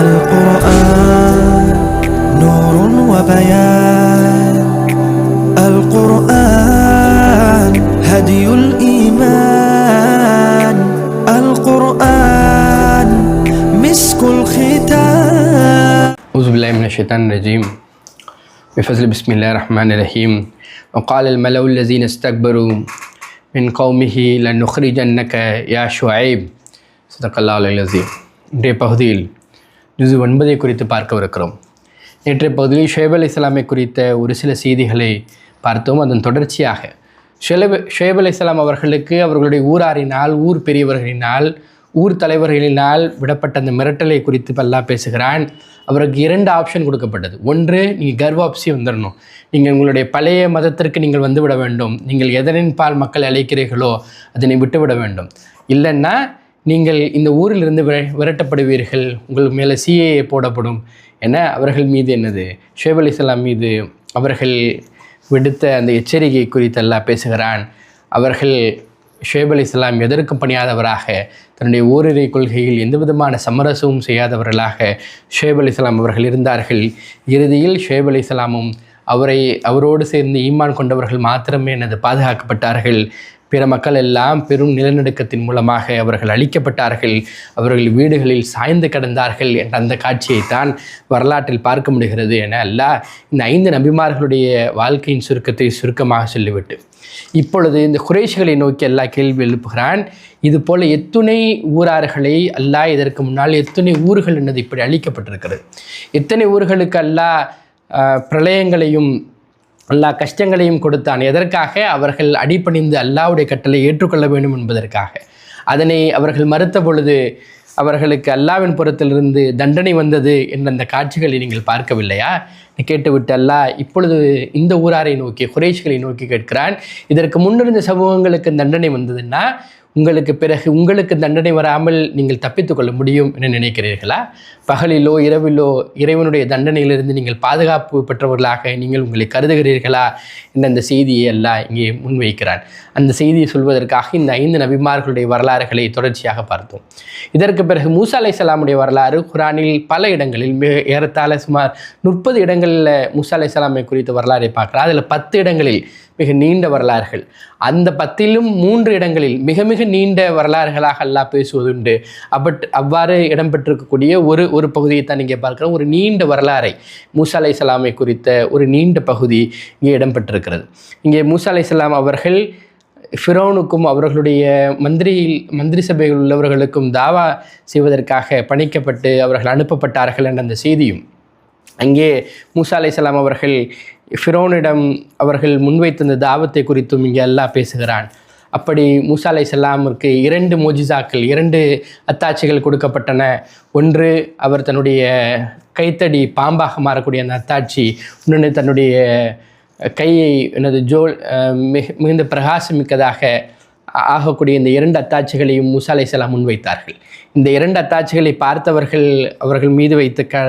القرآن نور وبيان القرآن هدي الإيمان القرآن مسك الختام أعوذ بالله من الشيطان الرجيم بفضل بسم الله الرحمن الرحيم وقال الملأ الذين استكبروا من قومه لنخرجنك يا شعيب صدق الله العظيم இன்றைய பகுதியில் ஜுசு ஒன்பதை குறித்து பார்க்கவிருக்கிறோம். நேற்றைய பகுதியில் ஷேப் அலி இஸ்லாமை குறித்த ஒரு சில செய்திகளை பார்த்தோம். அதன் தொடர்ச்சியாக ஷேப் ஷேப் அலி இஸ்லாம் அவர்களுக்கு அவர்களுடைய ஊராரினால் ஊர் பெரியவர்களினால் ஊர் தலைவர்களினால் விடப்பட்ட அந்த மிரட்டலை குறித்து பல்லா பேசுகிறான். அவருக்கு இரண்டு ஆப்ஷன் கொடுக்கப்பட்டது. ஒன்று நீங்கள் கர்வாப்சி வந்துடணும். நீங்கள் உங்களுடைய பழைய மதத்திற்கு நீங்கள் வந்து விட வேண்டும். நீங்கள் எதனின் பால் மக்கள் அழைக்கிறீர்களோ அதனை விட்டுவிட வேண்டும். இல்லைன்னா நீங்கள் இந்த ஊரிலிருந்து விர விரட்டப்படுவீர்கள். உங்கள் மேலே சிஏஏ போடப்படும். என அவர்கள் மீது என்னது? ஷேப் அலி இஸ்லாம் மீது அவர்கள் விடுத்த அந்த எச்சரிக்கை குறித்தெல்லாம் பேசுகிறான். அவர்கள் ஷேப் அலி இஸ்லாம் எதற்கும் பணியாதவராக தன்னுடைய ஓரிரை கொள்கையில் எந்த விதமான சமரசமும் செய்யாதவர்களாக ஷேப் அலி இஸ்லாம் அவர்கள் இருந்தார்கள். இறுதியில் ஷேப் அலி இஸ்லாமும் அவரை அவரோடு சேர்ந்து ஈமான் கொண்டவர்கள் மாத்திரமே எனது பாதுகாக்கப்பட்டார்கள். பிற மக்கள் எல்லாம் பெரும் நிலநடுக்கத்தின் மூலமாக அவர்கள் அழிக்கப்பட்டார்கள். அவர்கள் வீடுகளில் சாய்ந்து கிடந்தார்கள் என்ற அந்த காட்சியைத்தான் வரலாற்றில் பார்க்க முடிகிறது என அல்ல இந்த ஐந்து நபிமார்களுடைய வாழ்க்கையின் சுருக்கத்தை சுருக்கமாக சொல்லிவிட்டு. இப்பொழுது இந்த குறைஷிகளை நோக்கி எல்லா கேள்வி எழுப்புகிறான் இது போல எத்துணை ஊரார்களை அல்லாஹ் இதற்கு முன்னால் எத்துணை ஊர்கள் என்னது இப்படி அழிக்கப்பட்டிருக்கிறது. எத்தனை ஊர்களுக்கு அல்லாஹ் பிரளயங்களையும் எல்லா கஷ்டங்களையும் கொடுத்தான். எதற்காக? அவர்கள் அடிப்பணிந்து அல்லாவுடைய கட்டளை ஏற்றுக்கொள்ள வேண்டும் என்பதற்காக. அதனை அவர்கள் மறுத்த பொழுது அவர்களுக்கு அல்லாவின் புறத்திலிருந்து தண்டனை வந்தது என்ற அந்த காட்சிகளை நீங்கள் பார்க்கவில்லையா? கேட்டுவிட்டு அல்லாஹ் இப்பொழுது இந்த ஊராரை நோக்கி குறைஷிகளை நோக்கி கேட்கிறான். இதற்கு முன்னிருந்த சமூகங்களுக்கு தண்டனை வந்ததுன்னா உங்களுக்கு பிறகு உங்களுக்கு தண்டனை வராமல் நீங்கள் தப்பித்துக்கொள்ள முடியும் என நினைக்கிறீர்களா? பகலிலோ இரவிலோ இறைவனுடைய தண்டனையிலிருந்து நீங்கள் பாதுகாப்பு பெற்றவர்களாக நீங்கள் உங்களை கருதுகிறீர்களா? என்ற அந்த செய்தியை எல்லாம் இங்கே முன்வைக்கிறான். அந்த செய்தியை சொல்வதற்காக இந்த ஐந்து நபிமார்களுடைய வரலாறுகளை தொடர்ச்சியாக பார்த்தோம். இதற்கு பிறகு மூசா அலை சலாமுடைய வரலாறு குரானில் பல இடங்களில் மிக ஏறத்தாழ சுமார் முப்பது இடங்களில் மூசா அலை சலாமை குறித்த வரலாறை பார்க்குறோம் அதில் பத்து இடங்களில் மிக நீண்ட வரலாறுகள். அந்த பத்திலும் மூன்று இடங்களில் மிக மிக நீண்ட வரலாறுகளாக அல்லாஹ் பேசுவதுண்டு. அப்பட் அவ்வாறு இடம்பெற்றிருக்கக்கூடிய ஒரு ஒரு பகுதியை தான் இங்கே பார்க்குறோம். ஒரு நீண்ட வரலாறை மூசா அலை சலாமை குறித்த ஒரு நீண்ட பகுதி இங்கே இடம்பெற்றிருக்கிறது. இங்கே மூசா அலை சலாம் அவர்கள் ஃபிரோனுக்கும் அவர்களுடைய மந்திரியில் மந்திரி சபையில் உள்ளவர்களுக்கும் தாவா செய்வதற்காக பணிக்கப்பட்டு அவர்கள் அனுப்பப்பட்டார்கள் என்ற அந்த செய்தியும் அங்கே மூசா அலைசலாம் அவர்கள் ஃபிரோனிடம் அவர்கள் முன்வைத்த தாவத்தை குறித்தும் இங்கே அல்லாஹ் பேசுகிறான். அப்படி மூசா அலை செல்லாமிற்கு இரண்டு மோஜிசாக்கள் இரண்டு அத்தாட்சிகள் கொடுக்கப்பட்டன. ஒன்று அவர் தன்னுடைய கைத்தடி பாம்பாக மாறக்கூடிய அந்த அத்தாட்சி இன்னொன்று தன்னுடைய கையை எனது ஜோல் மிக மிகுந்த பிரகாசமிக்கதாக ஆகக்கூடிய இந்த இரண்டு அத்தாட்சிகளையும் மூசா அலை செல்லாம் முன்வைத்தார்கள். இந்த இரண்டு அத்தாட்சிகளை பார்த்தவர்கள் அவர்கள் மீது வைத்த க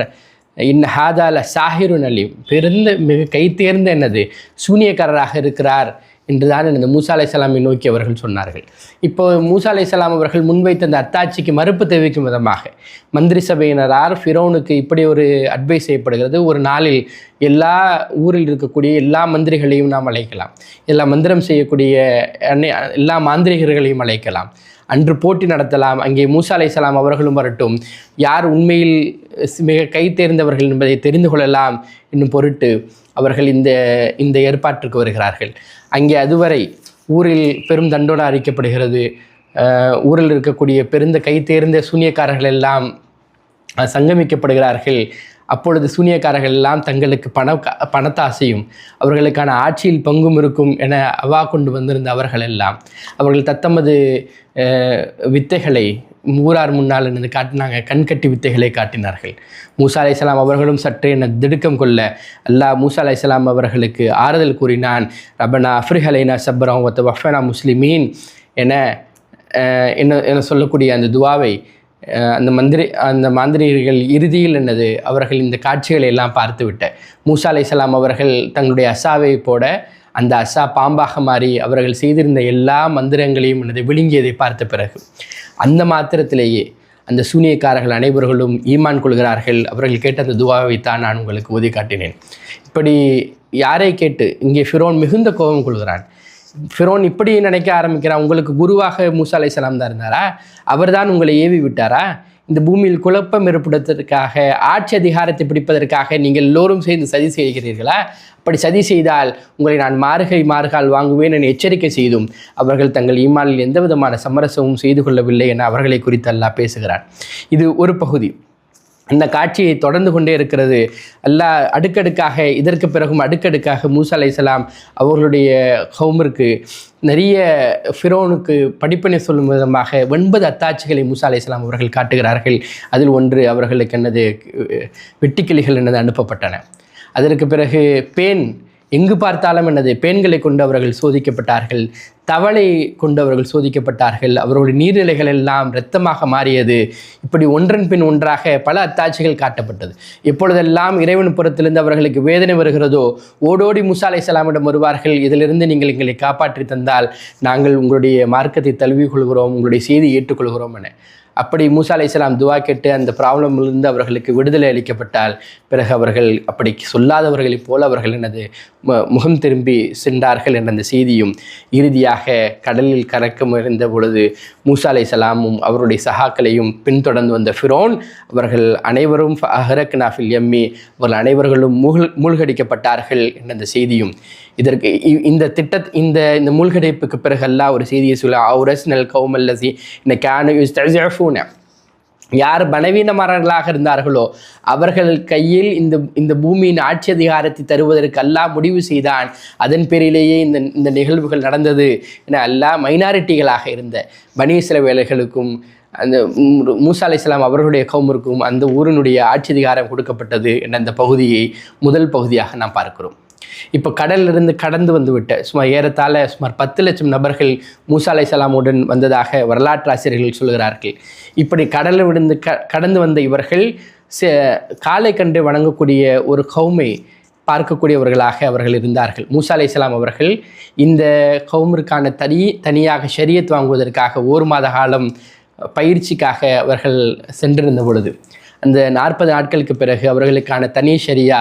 இன் ஹாதால சாஹிருன் அலீம் பெருந்த மிக கை தேர்ந்த என்னது? சூனியக்காரராக இருக்கிறார் என்றுதான் எனது மூசா அலை சலாமை நோக்கி அவர்கள் சொன்னார்கள். இப்போ மூசா அலை சலாம் அவர்கள் முன்வைத்த அந்த அத்தாட்சிக்கு மறுப்பு தெரிவிக்கும் விதமாக மந்திரி சபையினரார் ஃபிரோனுக்கு இப்படி ஒரு அட்வைஸ் செய்யப்படுகிறது. ஒரு நாளில் எல்லா ஊரில் இருக்கக்கூடிய எல்லா மந்திரிகளையும் நாம் அழைக்கலாம். எல்லா மந்திரம் செய்யக்கூடிய எல்லா மாந்திரிகர்களையும் அழைக்கலாம். அன்று போட்டி நடத்தலாம். அங்கே மூசா அலை சலாம் அவர்களும் வரட்டும். யார் உண்மையில் மிக கை தேர்ந்தவர்கள் என்பதை தெரிந்து கொள்ளலாம் என்னும் பொருட்டு அவர்கள் இந்த இந்த ஏற்பாட்டிற்கு வருகிறார்கள். அங்கே அதுவரை ஊரில் பெரும் தண்டோடு அறிக்கப்படுகிறது ஊரில் இருக்கக்கூடிய பெருந்த கை தேர்ந்த சூனியக்காரர்கள் எல்லாம் சங்கமிக்கப்படுகிறார்கள். அப்பொழுது சூனியக்காரர்கள் எல்லாம் தங்களுக்கு பண பணத்தாசையும் அவர்களுக்கான ஆட்சியில் பங்கும் இருக்கும் என அவா கொண்டு வந்திருந்த அவர்கள் எல்லாம். அவர்கள் தத்தமது வித்தைகளை ஊரார் முன்னால் என்னது காட்டினாங்க கண்கட்டி வித்தைகளை காட்டினார்கள். மூசா அலையாம் அவர்களும் சற்று என திடுக்கம் கொள்ள அல்லாஹ் மூசா அலைசலாம் அவர்களுக்கு ஆறுதல் கூறினான் ரபனா அஃப்ரிஹலைனா சப்ரம் ஒத்த வஃபனா முஸ்லிமீன் என என்ன என சொல்லக்கூடிய அந்த துவாவை அந்த மந்திரி அந்த மாந்திரிகர்கள் இறுதியில் என்னது? அவர்கள் இந்த காட்சிகளை எல்லாம் பார்த்துவிட்ட மூசா அலைசலாம் அவர்கள் தங்களுடைய அசாவை போட அந்த அசா பாம்பாக மாறி அவர்கள் செய்திருந்த எல்லா மந்திரங்களையும் எனது விழுங்கியதை பார்த்த பிறகு அந்த மாத்திரத்திலேயே அந்த சூனியக்காரர்கள் அனைவர்களும் ஈமான் கொள்கிறார்கள். அவர்கள் கேட்ட அந்த துவாவை தான் நான் உங்களுக்கு ஓதி காட்டினேன். இப்படி யாரை கேட்டு இங்கே ஃபிரோன் மிகுந்த கோபம் கொள்கிறான்? ஃபிரோன் இப்படி நினைக்க ஆரம்பிக்கிறான் உங்களுக்கு குருவாக மூசா அலைஹிஸ்ஸலாம் தான் இருந்தாரா? அவர்தான் உங்களை ஏவி விட்டாரா? இந்த பூமியில் குழப்பம் ஏற்படுத்துவதற்காக ஆட்சி அதிகாரத்தை பிடிப்பதற்காக நீங்கள் எல்லோரும் சேர்ந்து சதி செய்கிறீர்களா? அப்படி சதி செய்தால் உங்களை நான் மாறுகை மாறுகால் வாங்குவேன் என எச்சரிக்கை செய்தும் அவர்கள் தங்கள் ஈமானில் எந்த விதமான சமரசமும் செய்து கொள்ளவில்லை என அவர்களை குறித்து அல்லாஹ் பேசுகிறார் இது ஒரு பகுதி. இந்த காட்சியை தொடர்ந்து கொண்டே இருக்கிறது. அல்லாஹ் அடுக்கடுக்காக இதற்கு பிறகும் அடுக்கடுக்காக மூசா அலைஹிஸ்ஸலாம் அவர்களுடைய ஹவுமிற்கு நிறைய ஃபிரோனுக்கு படிப்பினை சொல்லும் விதமாக ஒன்பது அத்தாட்சிகளை மூசா அலைஹிஸ்ஸலாம் அவர்கள் காட்டுகிறார்கள். அதில் ஒன்று அவர்களுக்கு என்னது வெட்டிக்கிளிகள் என்னது அனுப்பப்பட்டன. அதற்கு பிறகு பேன் எங்கு பார்த்தாலும் என்னது பேன்களை கொண்டு அவர்கள் சோதிக்கப்பட்டார்கள் தவளை கொண்டு அவர்கள் சோதிக்கப்பட்டார்கள் அவர்களுடைய நீர்நிலைகள் எல்லாம் இரத்தமாக மாறியது. இப்படி ஒன்றன் பின் ஒன்றாக பல அத்தாட்சிகள் காட்டப்பட்டது. எப்பொழுதெல்லாம் இறைவன் புறத்திலிருந்து அவர்களுக்கு வேதனை வருகிறதோ ஓடோடி முசா சலாமிடம் வருவார்கள் இதிலிருந்து நீங்கள் எங்களை காப்பாற்றி தந்தால் நாங்கள் உங்களுடைய மார்க்கத்தை தழுவிக் கொள்கிறோம் உங்களுடைய செய்தி ஏற்றுக்கொள்கிறோம் என. அப்படி மூசா அலைஹிஸ்ஸலாம் துவா கேட்டு அந்த ப்ராப்ளமிலிருந்து அவர்களுக்கு விடுதலை அளிக்கப்பட்டால் பிறகு அவர்கள் அப்படி சொல்லாதவர்களைப் போல அவர்கள் எனது மு- முகம் திரும்பி சென்றார்கள் என்ற அந்த செய்தியும் இறுதியாக கடலில் கறக்க இருந்த பொழுது மூசா சலாமும் அவருடைய சகாக்களையும் பின்தொடர்ந்து வந்த ஃபிரோன் அவர்கள் அனைவரும் அஹரக் நாஃபில் எம்மி அவர்கள் அனைவர்களும் மூழ்க மூழ்கடிக்கப்பட்டார்கள் என்ற அந்த செய்தியும் இதற்கு இ- இந்த திட்ட இந்த இந்த மூழ்கடைப்புக்கு பிறகு ஒரு செய்தியை சொல்ல அவுரஸ் நல் கௌமல்லசி இந்த கேனு யுஸ்தூன யார் பலவீனமானவர்களாக இருந்தார்களோ அவர்கள் கையில் இந்த இந்த பூமியின் ஆட்சி அதிகாரத்தை தருவதற்கு அல்லாஹ் முடிவு செய்தான். அதன் பேரிலேயே இந்த இந்த நிகழ்வுகள் நடந்தது என அல்லாஹ் மைனாரிட்டிகளாக இருந்த பனீசில வேலைகளுக்கும் அந்த மூசா அலி இஸ்லாம் அவர்களுடைய கவுமருக்கும் அந்த ஊரினுடைய ஆட்சி அதிகாரம் கொடுக்கப்பட்டது என்ற அந்த பகுதியை முதல் பகுதியாக நாம் பார்க்கிறோம். இப்போ கடலிலிருந்து கடந்து வந்து விட்ட சுமார் ஏறத்தாழ சுமார் பத்து லட்சம் நபர்கள் மூசா சலாமுடன் வந்ததாக வரலாற்று ஆசிரியர்கள் சொல்கிறார்கள். இப்படி கடலில் விழுந்து க கடந்து வந்த இவர்கள் ச- காலை கண்டு வணங்கக்கூடிய ஒரு கௌமை பார்க்கக்கூடியவர்களாக அவர்கள் இருந்தார்கள். மூசா இஸ்லாம் அவர்கள் இந்த கவுமிற்கான தனி தனியாக ஷரியத் வாங்குவதற்காக ஒரு மாத காலம் பயிற்சிக்காக அவர்கள் சென்றிருந்த பொழுது அந்த நாற்பது நாட்களுக்கு பிறகு அவர்களுக்கான தனி ஷரியா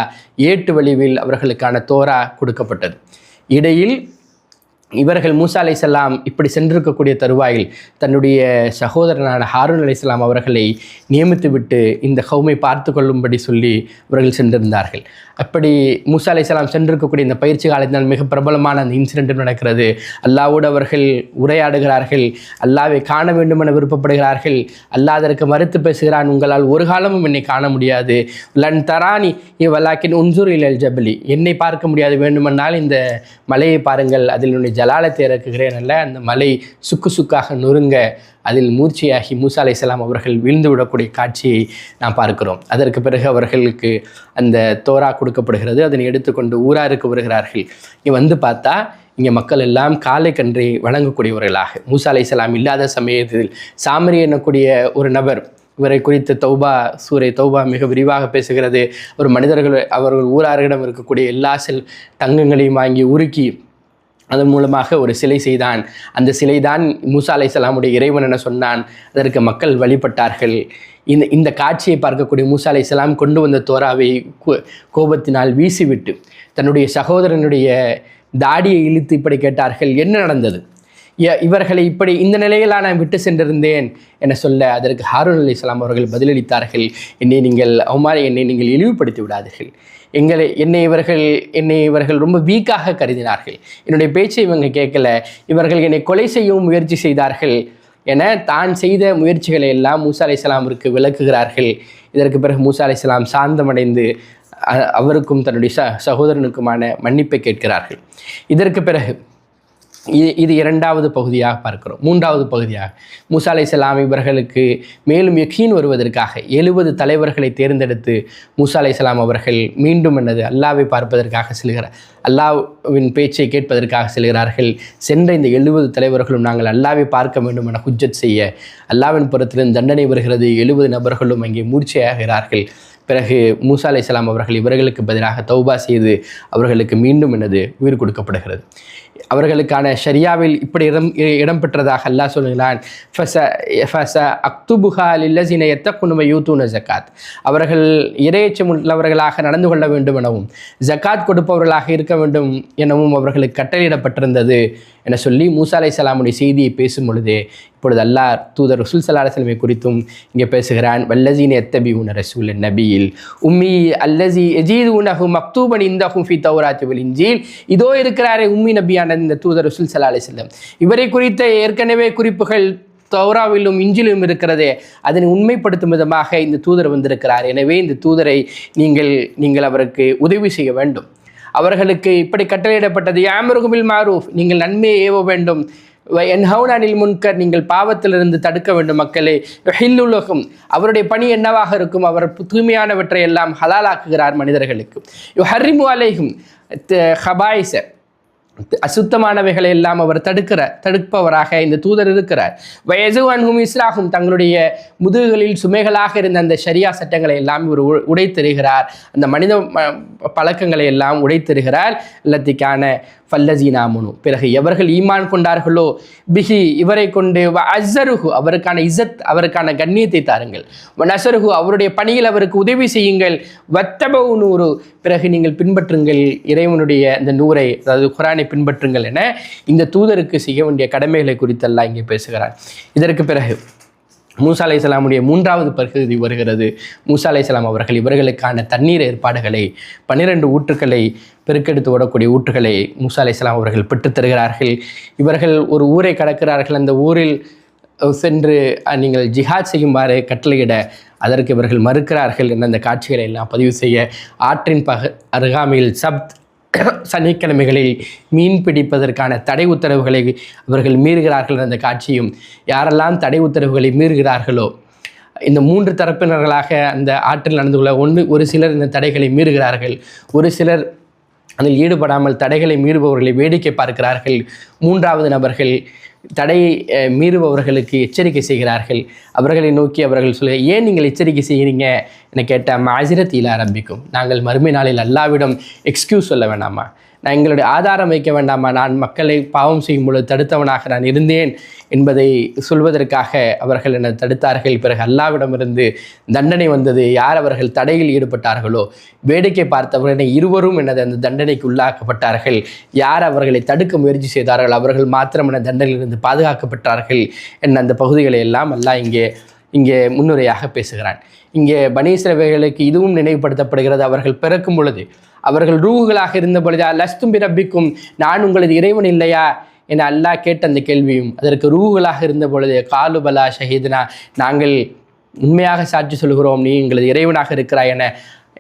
ஏட்டு வழிவில் அவர்களுக்கான தோரா கொடுக்கப்பட்டது. இடையில் இவர்கள் மூசா அலைஹிஸ்ஸலாம் இப்படி சென்றிருக்கக்கூடிய தருவாயில் தன்னுடைய சகோதரனான ஹாரூன் அலைஹிஸ்ஸலாம் அவர்களை நியமித்துவிட்டு இந்த ஹவுமை பார்த்து கொள்ளும்படி சொல்லி இவர்கள் சென்றிருந்தார்கள். அப்படி மூசா அலைஹிஸ்ஸலாம் சென்றிருக்கக்கூடிய இந்த பயிற்சி காலத்தினால் மிக பிரபலமான அந்த இன்சிடென்ட் நடக்கிறது. அல்லாவோடு அவர்கள் உரையாடுகிறார்கள் அல்லாவை காண வேண்டும் என விருப்பப்படுகிறார்கள் அல்லாஹ் அதற்கு மறுத்து பேசுகிறான் உங்களால் ஒரு காலமும் என்னை காண முடியாது. லன் தரானி வல்லாக்கின் உன்சூர் இல் ஜபலி என்னை பார்க்க முடியாது வேண்டுமென்றால் இந்த மலையை பாருங்கள் அதில் உன்னுடைய ஜலாலத்தை இறக்குகிறேன் அல்ல அந்த மலை சுக்கு சுக்காக நொறுங்க அதில் மூர்ச்சியாகி மூசா அலைஹிஸ்ஸலாம் அவர்கள் வீழ்ந்து விடக்கூடிய காட்சியை நாம் பார்க்கிறோம். அதற்கு பிறகு அவர்களுக்கு அந்த தோரா கொடுக்கப்படுகிறது. அதனை எடுத்துக்கொண்டு ஊராருக்கு வருகிறார்கள். இங்கே வந்து பார்த்தா இங்கே மக்கள் எல்லாம் காலை கன்றை வழங்கக்கூடியவர்களாக. மூசா அலைஹிஸ்ஸலாம் இல்லாத சமயத்தில் சாமரி எண்ணக்கூடிய ஒரு நபர் இவரை குறித்து தௌபா சூரை தௌபா மிக விரிவாக பேசுகிறது. ஒரு மனிதர்கள் அவர்கள் ஊரார்களிடம் இருக்கக்கூடிய எல்லா செல் தங்கங்களையும் வாங்கி உருக்கி அதன் மூலமாக ஒரு சிலை செய்தான். அந்த சிலை தான் மூசா சலாமுடைய இறைவன் என சொன்னான். அதற்கு மக்கள் வழிபட்டார்கள். இந்த இந்த காட்சியை பார்க்கக்கூடிய மூசா சலாம் கொண்டு வந்த தோராவை கோ- கோபத்தினால் வீசிவிட்டு தன்னுடைய சகோதரனுடைய தாடியை இழுத்து இப்படி கேட்டார்கள் என்ன நடந்தது? இவர்களை இப்படி இந்த நிலையிலா நான் விட்டு சென்றிருந்தேன்? என சொல்ல அதற்கு ஹாரூன் அலைஹிஸ்ஸலாம் அவர்கள் பதிலளித்தார்கள் என்னை நீங்கள் அவமாரி என்னை நீங்கள் இழிவுபடுத்தி விடாதீர்கள். எங்களை என்னை இவர்கள் என்னை இவர்கள் ரொம்ப வீக்காக கருதினார்கள். என்னுடைய பேச்சை இவங்க கேட்கல. இவர்கள் என்னை கொலை செய்யவும் முயற்சி செய்தார்கள் என தான் செய்த முயற்சிகளை எல்லாம் மூசா அலைஹிஸ்ஸலாமிற்கு விளக்குகிறார்கள். இதற்கு பிறகு மூசா அலைஹிஸ்ஸலாம் சாந்தமடைந்து அவருக்கும் தன்னுடைய ச சகோதரனுக்குமான மன்னிப்பை கேட்கிறார்கள். இதற்கு பிறகு இது இது இரண்டாவது பகுதியாக பார்க்கிறோம். மூன்றாவது பகுதியாக. மூசா சலாம் இவர்களுக்கு மேலும் யக்கீன் வருவதற்காக எழுபது தலைவர்களை தேர்ந்தெடுத்து மூசா சலாம் அவர்கள் மீண்டும் என்னது அல்லாவை பார்ப்பதற்காக செல்கிறார். அல்லாவின் பேச்சை கேட்பதற்காக செல்கிறார்கள். சென்ற இந்த எழுபது தலைவர்களும் நாங்கள் அல்லாவை பார்க்க வேண்டும் என குஜத் செய்ய அல்லாவின் புறத்திலிருந்து தண்டனை வருகிறது. எழுபது நபர்களும் அங்கே மூர்ச்சையாகிறார்கள். பிறகு மூசா சலாம் அவர்கள் இவர்களுக்கு பதிலாக தௌபா செய்து அவர்களுக்கு மீண்டும் எனது உயிர் கொடுக்கப்படுகிறது. அவர்களுக்கான ஷரியாவில் இப்படி இடம் இடம் பெற்றதாக அல்லாஹ் சொல்கிறான். ஃபச ஃபச அக்துபுஹா லில்லசின எத்தக்குனும யூத்தூன ஜக்காத். அவர்கள் இரையச்சம் உள்ளவர்களாக நடந்து கொள்ள வேண்டும் எனவும் ஜக்காத் கொடுப்பவர்களாக இருக்க வேண்டும் எனவும் அவர்களுக்கு கட்டளையிடப்பட்டிருந்தது. என சொல்லி மூசா அலை சலாமுடைய செய்தியை பேசும் பொழுதே இப்பொழுது அல்லாஹ் தூதர் ரசூல் சல்லா அலுவலமை குறித்தும் இங்கே பேசுகிறான் வல்லசீன் எத்தபி உன ரசூல் நபியில் உம்மி அல்லசி எஜீது உனஹு மக்தூபன் இந்தஹும் ஃபி தௌராத்தி வல் இன்ஜீல். இதோ இருக்கிறாரே உம்மி நபியான இந்த தூதர் ரசூல் சல்லா செல்லம் இவரை குறித்த ஏற்கனவே குறிப்புகள் தௌராவிலும் இஞ்சிலும் இருக்கிறதே அதனை உண்மைப்படுத்தும் விதமாக இந்த தூதர் வந்திருக்கிறார். எனவே இந்த தூதரை நீங்கள் நீங்கள் அவருக்கு உதவி செய்ய வேண்டும். அவர்களுக்கு இப்படி கட்டளையிடப்பட்டது. யாமருகுமில் மாரூஃப் நீங்கள் நன்மையை ஏவ வேண்டும். என்ஹவுனானில் முன்கர். நீங்கள் பாவத்திலிருந்து தடுக்க வேண்டும் மக்களே. ஹில்லுலகம் அவருடைய பணி என்னவாக இருக்கும்? அவர் தூய்மையானவற்றை எல்லாம் ஹலாலாக்குகிறார் மனிதர்களுக்கு. யு ஹர்ரிமு அலைகும் ஹபாயிச. அசுத்தமானவைகளை எல்லாம் அவர் தடுக்கிற தடுப்பவராக இந்த தூதர் இருக்கிறார். வயசுவான்கும் அன்ஹும் இஸ்லாகும் தங்களுடைய முதுகுகளில் சுமைகளாக இருந்த அந்த ஷரியா சட்டங்களை எல்லாம் இவர் உ- அந்த மனித பழக்கங்களை எல்லாம் உடைத்தருகிறார் இல்லத்திக்கான ஃபல்லசீனாமுனு பிறகு எவர்கள் ஈமான் கொண்டார்களோ பிஹி இவரை கொண்டு வ அஸ்ஸருஹு அவருக்கான இசத் அவருக்கான கண்ணியத்தை தாருங்கள். வ நசருஹு அவருடைய பணியில் அவருக்கு உதவி செய்யுங்கள். வத்தபவு நூறு. பிறகு நீங்கள் பின்பற்றுங்கள். இறைவனுடைய இந்த நூரை அதாவது குரானை பின்பற்றுங்கள் என இந்த தூதருக்கு செய்ய வேண்டிய கடமைகளை குறித்தெல்லாம் இங்கே பேசுகிறார். இதற்கு பிறகு மூசா அலைஹிஸ்ஸலாமுடைய மூன்றாவது பகுதி வருகிறது. மூசா அலைஹிஸ்ஸலாம் அவர்கள் இவர்களுக்கான தண்ணீர் ஏற்பாடுகளை பன்னிரண்டு ஊற்றுக்களை பெருக்கெடுத்து ஓடக்கூடிய ஊற்றுகளை மூசா அலைஹிஸ்ஸலாம் அவர்கள் பெற்றுத் தருகிறார்கள். இவர்கள் ஒரு ஊரை கடக்கிறார்கள். அந்த ஊரில் சென்று நீங்கள் ஜிஹாத் செய்யுமாறு கட்டளையிட அதற்கு இவர்கள் மறுக்கிறார்கள். என்ற அந்த காட்சிகளை எல்லாம் பதிவு செய்ய ஆற்றின் பக அருகாமையில் சப்த் சனிக்கிழமைகளில் மீன் பிடிப்பதற்கான தடை உத்தரவுகளை அவர்கள் மீறுகிறார்கள் என்ற அந்த காட்சியும் யாரெல்லாம் தடை உத்தரவுகளை மீறுகிறார்களோ இந்த மூன்று தரப்பினர்களாக அந்த ஆற்றில் நடந்து கொள்ள ஒன்று ஒரு சிலர் இந்த தடைகளை மீறுகிறார்கள் ஒரு சிலர் அதில் ஈடுபடாமல் தடைகளை மீறுபவர்களை வேடிக்கை பார்க்கிறார்கள் மூன்றாவது நபர்கள் தடையை மீறுபவர்களுக்கு எச்சரிக்கை செய்கிறார்கள். அவர்களை நோக்கி அவர்கள் சொல்ல ஏன் நீங்கள் எச்சரிக்கை செய்கிறீங்க? என கேட்டால் மாஜிரத் இல ஆரம்பிக்கும் நாங்கள் மறுமை நாளில் அல்லாவிடம் எக்ஸ்கியூஸ் சொல்ல வேணாமா? நான் எங்களுடைய ஆதாரம் வைக்க வேண்டாமா? நான் மக்களை பாவம் செய்யும் பொழுது தடுத்தவனாக நான் இருந்தேன் என்பதை சொல்வதற்காக அவர்கள் என்னை தடுத்தார்கள். பிறகு அல்லாவிடமிருந்து தண்டனை வந்தது. யார் அவர்கள் தடையில் ஈடுபட்டார்களோ? வேடிக்கை பார்த்தவர்களை இருவரும் எனது அந்த தண்டனைக்கு உள்ளாக்கப்பட்டார்கள். யார் அவர்களை தடுக்க முயற்சி செய்தார்கள்? அவர்கள் மாத்திரம் என தண்டனையிலிருந்து பாதுகாக்கப்பட்டார்கள். என் அந்த பகுதிகளை எல்லாம் அல்லாஹ் இங்கே இங்கே முன்னுரையாக பேசுகிறான். இங்கே பனீஸ்ரவைகளுக்கு இதுவும் நினைவுபடுத்தப்படுகிறது. அவர்கள் பிறக்கும் பொழுது அவர்கள் ரூகுகளாக இருந்த பொழுது லஸ்தும் பிறப்பிக்கும் நான் உங்களது இறைவன் இல்லையா? என அல்லாஹ் கேட்ட அந்த கேள்வியும் அதற்கு ரூகுகளாக இருந்த பொழுது காலுபலா ஷஹீதுனா நாங்கள் உண்மையாக சாட்சி சொல்கிறோம் நீ எங்களது இறைவனாக இருக்கிறாய் என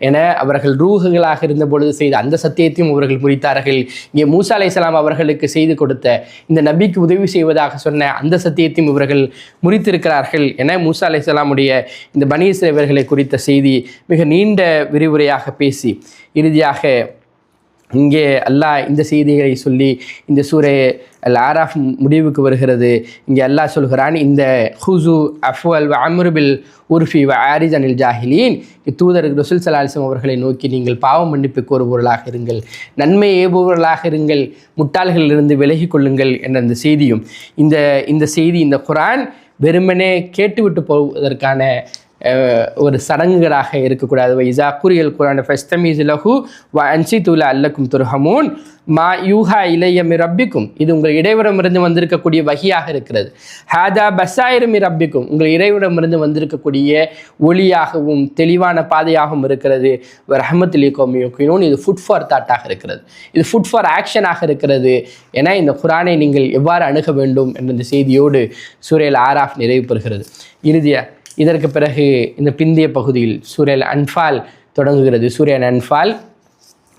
என அவர்கள் ரூகுகளாக இருந்த பொழுது செய்த அந்த சத்தியத்தையும் அவர்கள் முறித்தார்கள். இங்கே மூசா அலைஹிஸ்ஸலாம் அவர்களுக்கு செய்து கொடுத்த இந்த நபிக்கு உதவி செய்வதாக சொன்ன அந்த சத்தியத்தையும் இவர்கள் முறித்திருக்கிறார்கள் என மூசா அலைஹிஸ்ஸலாமுடைய இந்த பனீஸ்ரேவர்களை குறித்த செய்தி மிக நீண்ட விரிவுரையாக பேசி இறுதியாக இங்கே அல்லாஹ் இந்த செய்திகளை சொல்லி இந்த சூரை அல் ஆராஃப் முடிவுக்கு வருகிறது. இங்கே அல்லாஹ் சொல்கிறான் இந்த ஹுசு அஃப்வல் வ அம்ருபில் உர்ஃபி வ ஆரிஸ் அனில் ஜாஹிலீன். இத்தூதர் ரசுல் சலாலிசம் அவர்களை நோக்கி நீங்கள் பாவம் மன்னிப்பு கோருபவர்களாக இருங்கள் நன்மை ஏவுபவர்களாக இருங்கள் முட்டாள்களிலிருந்து விலகிக் கொள்ளுங்கள் என்ற அந்த செய்தியும் இந்த இந்த செய்தி இந்த குரான் வெறுமனே கேட்டுவிட்டு போவதற்கான ஒரு சடங்குகளாக இருக்கக்கூடாது. இசா குரியல் குரான் ஃபஸ்தமீஸ் லஹு வ அன்சி தூல அல்லக்கும் துர்ஹமூன். மா யூஹா இளைய ரப்பிக்கும். இது உங்கள் இறைவனமிருந்து வந்திருக்கக்கூடிய வகையாக இருக்கிறது. ஹாதா பசாயிரம் ரப்பிக்கும். உங்கள் இறைவனமிருந்து வந்திருக்கக்கூடிய ஒளியாகவும் தெளிவான பாதையாகவும் இருக்கிறது. ரஹமத்துலி கோமியோக்கினோன் இது ஃபுட் ஃபார் தாட்டாக இருக்கிறது. இது ஃபுட் ஃபார் ஆக்ஷனாக இருக்கிறது. என இந்த குரானை நீங்கள் எவ்வாறு அணுக வேண்டும் என்ற இந்த செய்தியோடு சூரியல் ஆராஃப் நிறைவு பெறுகிறது. இறுதியாக இதற்கு பிறகு இந்த பிந்திய பகுதியில் சூரியல் அன்ஃபால் தொடங்குகிறது. சூரியன் அன்ஃபால்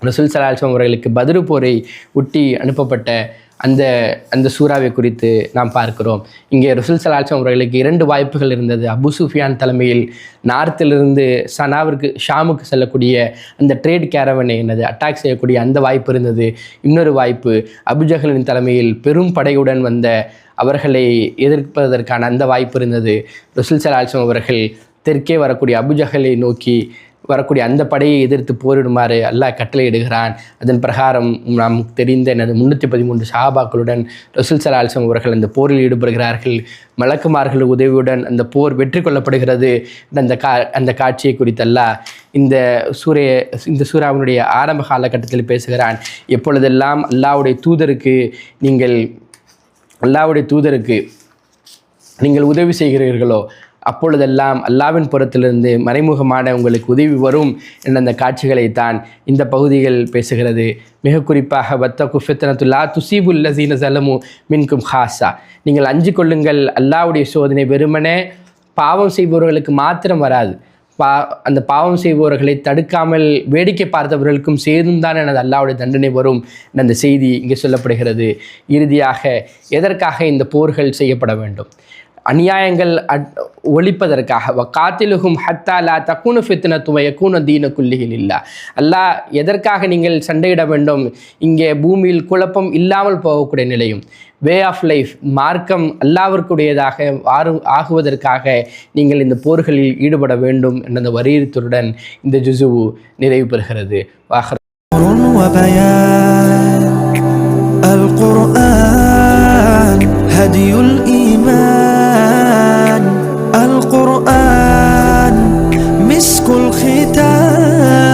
ரசூல் சலால்சம் அவர்களுக்கு பதிரு போரை ஒட்டி அனுப்பப்பட்ட அந்த அந்த சூறாவை குறித்து நாம் பார்க்கிறோம். இங்கே ரசூல் சலாச்சம் அவர்களுக்கு இரண்டு வாய்ப்புகள் இருந்தது. அபு சுஃபியான் தலைமையில் நார்த்திலிருந்து சனாவிற்கு ஷாமுக்கு செல்லக்கூடிய அந்த ட்ரேட் கேரவனை என்னது அட்டாக் செய்யக்கூடிய அந்த வாய்ப்பு இருந்தது. இன்னொரு வாய்ப்பு அபுஜகலின் தலைமையில் பெரும் படையுடன் வந்த அவர்களை எதிர்ப்பதற்கான அந்த வாய்ப்பு இருந்தது. ரசூல் சலால்சம் அவர்கள் தெற்கே வரக்கூடிய அபுஜகலை நோக்கி வரக்கூடிய அந்த படையை எதிர்த்து போரிடுமாறு அல்லாஹ் கட்டளையிடுகிறான் அதன் பிரகாரம் நாம் தெரிந்த எனது முன்னூற்றி பதிமூன்று சஹாபாக்களுடன் ரசூல் சலால்சம் அவர்கள் அந்த போரில் ஈடுபடுகிறார்கள். மலக்குமார்கள் உதவியுடன் அந்த போர் வெற்றி கொள்ளப்படுகிறது. அந்த கா அந்த காட்சியை குறித்தல்லா இந்த சூரிய இந்த சூறாவினுடைய ஆரம்ப காலகட்டத்தில் பேசுகிறான். எப்பொழுதெல்லாம் அல்லாவுடைய தூதருக்கு நீங்கள் அல்லாவுடைய தூதருக்கு நீங்கள் உதவி செய்கிறீர்களோ அப்பொழுதெல்லாம் அல்லாவின் புறத்திலிருந்து மறைமுகமான உங்களுக்கு உதவி வரும் என்ற அந்த காட்சிகளை தான் இந்த பகுதிகள் பேசுகிறது. மிக குறிப்பாக வத்த குஃபித்தனத்துல்லா துசீபுல்லசீன சலமு மின்கும் ஹாசா நீங்கள் அஞ்சு கொள்ளுங்கள் அல்லாவுடைய சோதனை வெறுமனே பாவம் செய்பவர்களுக்கு மாத்திரம் வராது. பா அந்த பாவம் செய்பவர்களை தடுக்காமல் வேடிக்கை பார்த்தவர்களுக்கும் சேதும் தான் எனது அல்லாவுடைய தண்டனை வரும் என்ற அந்த செய்தி இங்கே சொல்லப்படுகிறது. இறுதியாக எதற்காக இந்த போர்கள் செய்யப்பட வேண்டும்? அநியாயங்கள் ஒழிப்பதற்காக. வ காத்திலுகும் ஹத்தாலா தக்குனு ஃபித்ன துமைய கூன தீன குல்லிகள் இல்லா அல்லா எதற்காக நீங்கள் சண்டையிட வேண்டும்? இங்கே பூமியில் குழப்பம் இல்லாமல் போகக்கூடிய நிலையும். வே ஆஃப் லைஃப் மார்க்கம் அல்லாவிற்குடையதாக ஆறு ஆகுவதற்காக நீங்கள் இந்த போர்களில் ஈடுபட வேண்டும் என்ற வரியுறுத்தலுடன் இந்த ஜுசுவு நிறைவு பெறுகிறது. வாகர்